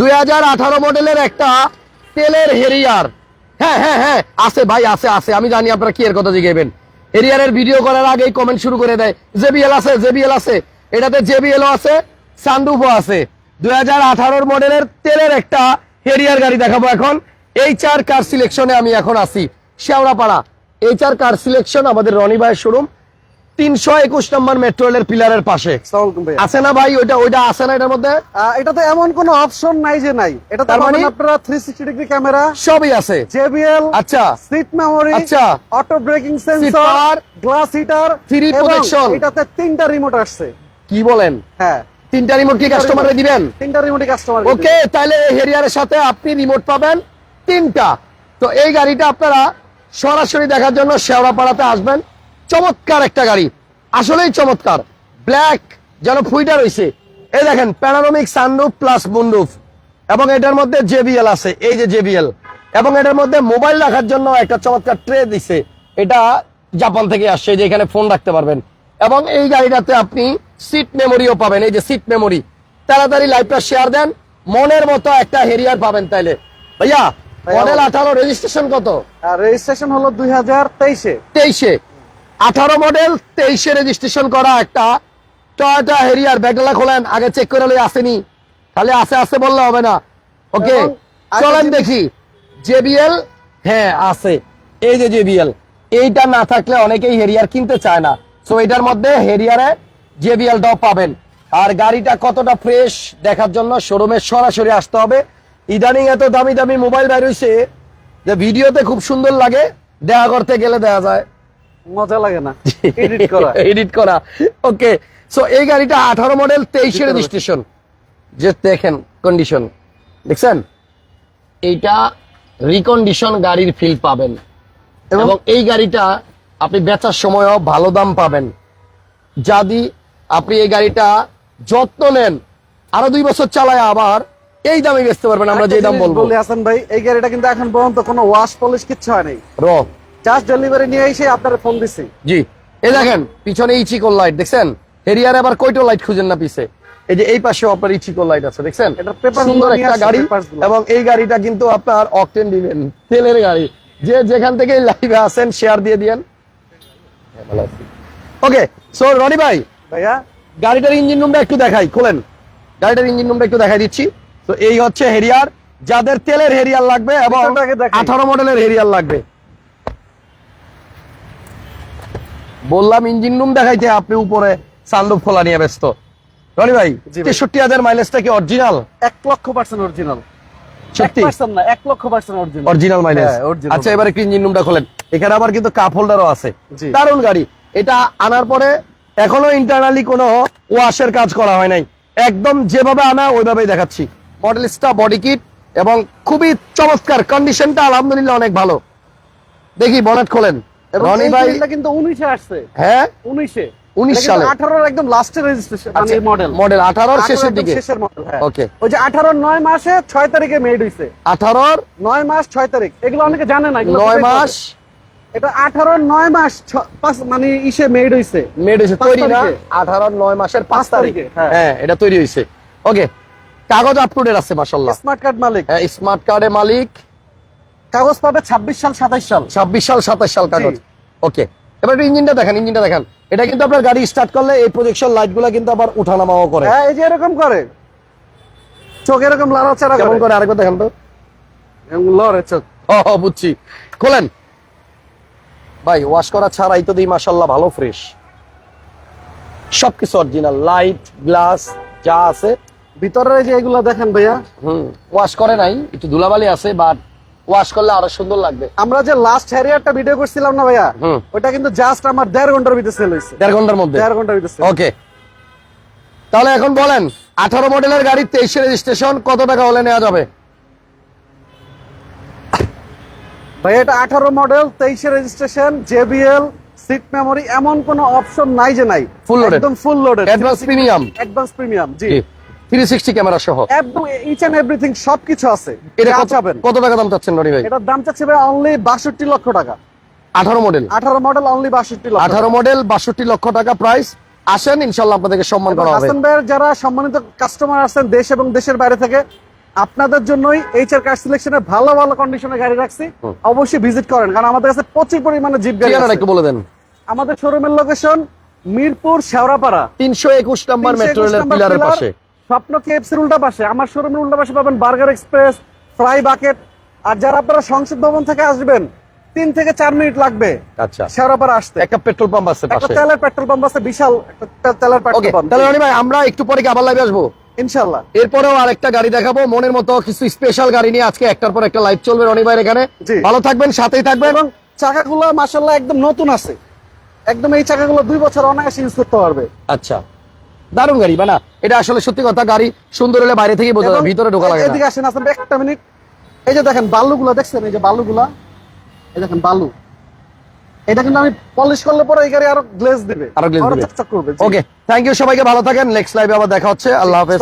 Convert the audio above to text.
দুই হাজার আঠারো মডেলের একটা তেলের হেরিয়ার। হ্যাঁ হ্যাঁ হ্যাঁ আছে ভাই, আছে আছে। আমি জানি আপনারা কি এর কথা জিগেবেন হেরিয়ারের ভিডিও করার আগেই কমেন্ট শুরু করে দেয়, জেবিএল আছে জেবিএল আছে। এটাতে জেবিএলও আছে, সানরুফও আছে। দুই মডেলের তেলের একটা হেরিয়ার গাড়ি দেখাবো এখন। এই চার কার সিলেকশনে আমি এখন আছি, শেওড়াপাড়া। এই চার কার সিলেকশন আমাদের রনি ভাইয়ের শোরুম তিনশো একুশ নম্বর মেট্রো রেলের পিলারের পাশে। আসসালামু আলাইকুম ভাইয়া। আছে না ভাই? ওইটা ওইটা আছে না এটার মধ্যে? আহ, এটাতে এমন কোনো অপশন নাই যে নাই। এটা তার মানে? আপনারা থ্রি সিক্সটি ডিগ্রি ক্যামেরা সবই আছে। জেবিএল আচ্ছা। সিট মেমোরি আচ্ছা। Auto braking sensor glass heater Three protection। এটাতে তিনটা রিমোট আসছে। কি বলেন? হ্যাঁ। তিনটা রিমোট কি কাস্টমারে দিবেন? তিনটা রিমোটই কাস্টমার ওকে তাহলে হেরিয়ারের সাথে আপনি রিমোট পাবেন তিনটা। তো এই গাড়িটা আপনারা সরাসরি দেখার জন্য শেওড়াপাড়াতে আসবেন। চমৎকার একটা গাড়ি। আসলেই চমৎকার। ব্ল্যাক যেন ফুইটা রয়েছে এই দেখেন প্যানারোমিক সানরুফ প্লাস মুনরুফ এবং এটার মধ্যে জেবিএল আছে। এই যে জেবিএল এবং এটার মধ্যে মোবাইল রাখার জন্য একটা চমৎকার ট্রে দিছে। এটা জাপান থেকে আসছে। যে এখানে ফোন রাখতে পারবেন। এবং এই গাড়িটাতে আপনি সিট মেমোরিও পাবেন। এই যে সিট মেমোরি তাড়াতাড়ি লাইভটা শেয়ার দেন। মনের মতো একটা হেরিয়ার পাবেন তাইলে। ভাইয়া ভাইয়া, মডেল আঠারো রেজিস্ট্রেশন কত? রেজিস্ট্রেশন হলো দুই হাজার তেইশে। তেইশে। আঠারো মডেল তেইশে রেজিস্ট্রেশন করা একটা টয়টা হেরিয়ার ব্যাগডালা খোলেন আগে চেক করে লই আসেনি। তাহলে আছে আছে বললে হবে না। ওকে চলেন দেখি। জেবিএল? হ্যাঁ আছে। এই যে জেবিএল এইটা না থাকলে অনেকেই হেরিয়ার কিনতে চায় না। সো এটার মধ্যে হেরিয়ারে জেবিএলটাও পাবেন। আর গাড়িটা কতটা ফ্রেশ দেখার জন্য শোরুমে সরাসরি আসতে হবে। ইদানিং এত দামি দামি মোবাইল বের হইছে যে ভিডিওতে খুব সুন্দর লাগে দেখা করতে গেলে দেখা যায়। মজা লাগে না। এডিট করা। এডিট করা। ওকে সো এই গাড়িটা আঠারো মডেল রেজিস্ট্রেশন যে দেখেন কন্ডিশন দেখছেন? এইটা রিকন্ডিশন গাড়ির ফিল পাবেন। এবং- এই গাড়িটা আপনি বেচার সময়ও ভালো দাম পাবেন। যদি আপনি এই গাড়িটা যত্ন নেন আরও দুই বছর চালায় আবার এই দামে বেচতে পারবেন। আমরা যে দাম বলব। বলি হাসান ভাই এই গাড়িটা কিন্তু এখন পর্যন্ত কোনো ওয়াশ পলিশ কিচ্ছু হয় নাই। র জাস্ট ডেলিভারি নিয়ে এসে আপনার ফোন দিছি। জি। এই দেখেন পিছনে ইচিকোল লাইট দেখছেন? হেরিয়ার আবার কয়টো লাইট খুঁজেন না পিছে? এই যে এই পাশেও আপনার ইচিকোল লাইট আছে দেখছেন? এটার papers সুন্দর একটা গাড়ি এবং এই গাড়িটা কিন্তু আপনার অকটেন দিবেন তেলের গাড়ি। যে যেখান থেকে লাইভে আসেন শেয়ার দিয়ে দিয়েন। ওকে সো রনি ভাই ভাইয়া? গাড়িটার ইঞ্জিন রুমটা একটু দেখাই খোলেন। গাড়িটার ইঞ্জিন রুমটা একটু দেখাই দিচ্ছি। তো এই হচ্ছে হেরিয়ার যাদের তেলের হেরিয়ার লাগবে এবং আঠারো মডেলের হেরিয়ার লাগবে। বললাম ইঞ্জিন রুম দেখাইতে আপনি উপরে সানরুফ খোলা নিয়ে ব্যস্ত। রনি ভাই তেষট্টি হাজার মাইলেজটা কি অরিজিনাল এক lakh percent original original original mileage হ্যাঁ, আচ্ছা এবার একটু ইঞ্জিন রুমটা খোলেন। এখানে আবার কিন্তু কাপ হোল্ডারও আছে। জি। দারুণ গাড়ি। এটা আনার পরে এখনও ইন্টারনালি কোনো ওয়াশের কাজ করা হয় নাই। একদম যেভাবে আনা ওইভাবেই দেখাচ্ছি। মডেলিস্টা বডি কিট এবং খুবই চমৎকার। কন্ডিশনটা আলহামদুলিল্লাহ অনেক ভালো। দেখি বনেট খোলেন। রনি ভাই কিন্তু উনিশে আসছে। হ্যাঁ? 19 সালে। একদম লাস্টের রেজিস্ট্রেশন মানে মডেল মডেল শেষের দিকে। শেষের মডেল হ্যাঁ। Okay. ওই যে মাসে তারিখে মেড হইছে। মাস তারিখ। এগুলো অনেকে জানে না নয় মাস। এটা আঠারো নয় মাস ছ- পাঁচ মানে ইসে মেড হইছে। মেড হয়েছে তৈরি না? তারিখে। আঠারো নয় মাসের পাঁচ তারিখে হ্যাঁ। হ্যাঁ এটা তৈরি হয়েছে ওকে কাগজ আপ টু ডেট আছে মাসাল্লাহ স্মার্ট কার্ড মালিক। হ্যাঁ স্মার্ট কার্ডের মালিক। কাগজ পাবে ছাব্বিশ সাল সাতাইশ সাল। ছাব্বিশ সাল সাতাশ সাল কাগজ। ওকে এবার ইঞ্জিনটা দেখেন ইঞ্জিনটা দেখেন। এটা কিন্তু আপনার গাড়ি স্টার্ট করলে এই প্রজেকশন লাইটগুলা কিন্তু আবার উঠানামাও করে। হ্যাঁ এই যে এরকম করে। চোখ এরকম লাড়াচাড়া কেমন করে। আরেকবার দেখেন তো। লড়ে চোখ। ও বুঝছি। খোলেন। ভাই ওয়াশ করা ছাড়াই তো দিই মাসাল্লাহ ভালো ফ্রেশ সবকিছু অরিজিনাল লাইট গ্লাস যা আছে। ভিতরের এই যে এগুলো দেখেন ভাইয়া। হুম ওয়াশ করে নাই একটু ধুলাবালি আছে বাট ওয়াশ করলে আরও সুন্দর লাগবে। আমরা যে লাস্ট হ্যারিয়ারটা ভিডিও করছিলাম না ভাইয়া ওটা কিন্তু জাস্ট আমার দেড় ঘণ্টার ভিতরে সেল হয়েছে। দেড় ঘণ্টার মধ্যে? দেড় ঘণ্টার ভিতরে ওকে তাহলে এখন বলেন আঠারো মডেলের গাড়ি তেইশে রেজিস্ট্রেশন কত টাকা হলে নেওয়া যাবে? ভাই এটা আঠারো মডেল তেইশে রেজিস্ট্রেশন জেবিএল সিট মেমোরি এমন কোন অপশন নাই যে নাই। Full loaded. একদম full loaded advance premium advance premium জি। থ্রি সিক্সটি ক্যামেরা সহ। একদম ইচ এন্ড এভরিথিং সবকিছু আছে। এটা কত কত টাকা দাম চাচ্ছেন রনি ভাই? এটার দাম চাচ্ছে ভাই অনলি বাষট্টি লক্ষ টাকা। আঠারো মডেল আঠারো মডেল অনলি বাষট্টি লক্ষ আঠারো মডেল বাষট্টি লক্ষ টাকা প্রাইস আসেন ইনশাল্লাহ আপনাদেরকে সম্মান করা হবে। হাসান ভাইয়ের যারা সম্মানিত কাস্টমার আছেন দেশ এবং দেশের বাইরে থেকে আপনাদের জন্যই এইচআর কার সিলেকশনে ভালো ভালো কন্ডিশনের গাড়ি রাখছি। অবশ্যই ভিজিট করেন কারণ আমাদের কাছে প্রচুর পরিমাণে জিপ গাড়ি আছে। একটু বলে দেন। আমাদের শোরুমের লোকেশন মিরপুর শেওড়াপাড়া। তিনশো একুশ নাম্বার 321 মেট্রো রেলের পিলারের পাশে। স্বপ্ন কেএফসির উল্টা পাশে আমার শোরুমের উল্টা পাশে পাবেন বার্গার এক্সপ্রেস ফ্রাই বাকেট আর যারা আপনারা সংসদ ভবন থেকে আসবেন তিন থেকে চার মিনিট লাগবে আচ্ছা। আসতে। একটা পেট্রোল পাম্প আছে একটা তেলের পেট্রোল পাম্প আছে বিশাল একটা তেলের পেট্রোল পাম্প তাহলে রনি ভাই আমরা একটু পরে কি আবার লাইভে আসব? ইনশাল্লাহ এরপরেও আরেকটা গাড়ি দেখাবো মনের মতো কিছু স্পেশাল গাড়ি নিয়ে আজকে একটার পর একটা লাইভ চলবে রনি ভাইয়ের এখানে। ভালো থাকবেন সাথেই থাকবেন। এবং চাকাগুলো মাসাল্লাহ একদম নতুন আছে। একদম এই চাকাগুলো দুই বছর অনায়াসে ইউজ করতে পারবে। আচ্ছা। দারুণ গাড়ি বানা? এটা আসলে সত্যি কথা গাড়ি সুন্দর হলে বাইরে থেকে বোঝা যায় ভিতরে ঢোকা লাগে এদিকে আসেন আসেন একটা মিনিট। এই যে দেখেন বালুগুলো দেখছেন? এই যে বালুগুলা এই দেখেন বালু। এটা কিন্তু আমি পলিশ করলে পরে এই গাড়ি আরও গ্লেজ দিবে। আরও গ্লেজ দিবে। ওকে থ্যাংক ইউ সবাইকে ভালো থাকেন নেক্সট লাইভে আবার দেখা হচ্ছে। আল্লাহ হাফেজ।